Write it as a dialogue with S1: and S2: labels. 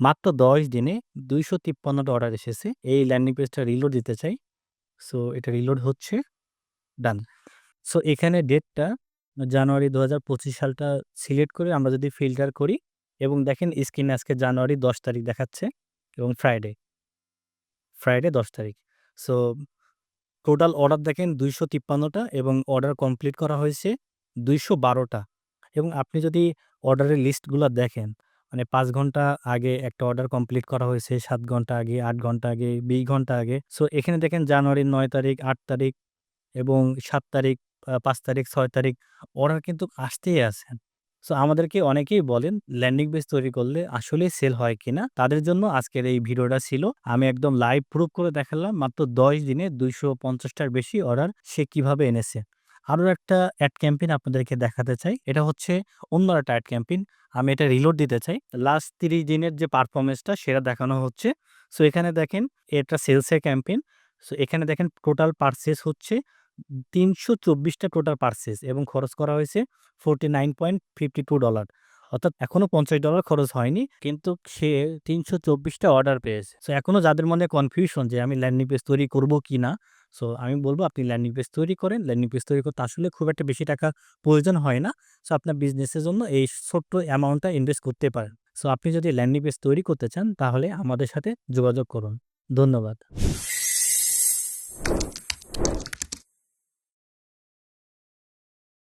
S1: মাত্র ১০ দিনে দুইশো তিপ্পান্নটা অর্ডার এসেছে। এই ল্যান্ডিং পেজটা রিলোড দিতে চাই। সো এটা রিলোড হচ্ছে। ডান। সো এখানে ডেটটা জানুয়ারি ২০২৫ সালটা সিলেক্ট করে আমরা যদি ফিল্টার করি এবং দেখেন স্ক্রিনে আজকে জানুয়ারি ১০ তারিখ দেখাচ্ছে এবং ফ্রাইডে। ফ্রাইডে ১০ তারিখ। সো টোটাল অর্ডার দেখেন দুইশো তিপ্পান্নটা এবং অর্ডার কমপ্লিট করা হয়েছে দুইশো বারোটা এবং আপনি যদি অর্ডারের লিস্টগুলো দেখেন মানে ৫ ঘণ্টা আগে একটা অর্ডার কমপ্লিট করা হয়েছে, ৭ ঘণ্টা আগে, ৮ ঘণ্টা আগে, ২০ ঘণ্টা আগে। সো এখানে দেখেন জানুয়ারির ৯ তারিখ, ৮ তারিখ এবং ৭ তারিখ, ৫ তারিখ, ৬ তারিখ অর্ডার কিন্তু আসতেই আছে। সো আমাদেরকে অনেকেই বলেন ল্যান্ডিং পেজ তৈরি করলে আসলেই সেল হয় কিনা? তাদের জন্য আজকের এই ভিডিওটা ছিল। আমি একদম লাইভ প্রুফ করে দেখালাম মাত্র ১০ দিনে ২৫০ টার বেশি অর্ডার সে কীভাবে এনেছে। আরও একটা অ্যাড ক্যাম্পেইন আপনাদেরকে দেখাতে চাই। এটা হচ্ছে অন্য একটা এড ক্যাম্পেইন। আমি এটা রিলোড দিতে চাই। লাস্ট ৩০ দিনের যে পারফরম্যান্সটা সেটা দেখানো হচ্ছে। সো এখানে দেখেন, এটা সেলসের ক্যাম্পেইন। সো এখানে দেখেন টোটাল পারচেজ হচ্ছে তিনশো চব্বিশটা টোটাল পারচেজ এবং খরচ করা হয়েছে $49.52 অর্থাৎ এখনও পঞ্চাশ ডলার খরচ হয়নি। কিন্তু সে ৩২৪ টা অর্ডার পেয়েছে। সো এখনও যাদের মনে কনফিউশন যে আমি ল্যান্ডিং পেজ তৈরি করব কিনা? সো আমি বলব আপনি ল্যান্ডিং পেজ তৈরি করেন। ল্যান্ডিং পেজ তৈরি করতে আসলে খুব একটা বেশি টাকা প্রয়োজন হয় না। সো আপনার বিজনেসের জন্য এই ছোট্ট অ্যামাউন্টটা ইনভেস্ট করতে পারেন। সো আপনি যদি ল্যান্ডিং পেজ তৈরি করতে চান তাহলে আমাদের সাথে যোগাযোগ করুন। ধন্যবাদ।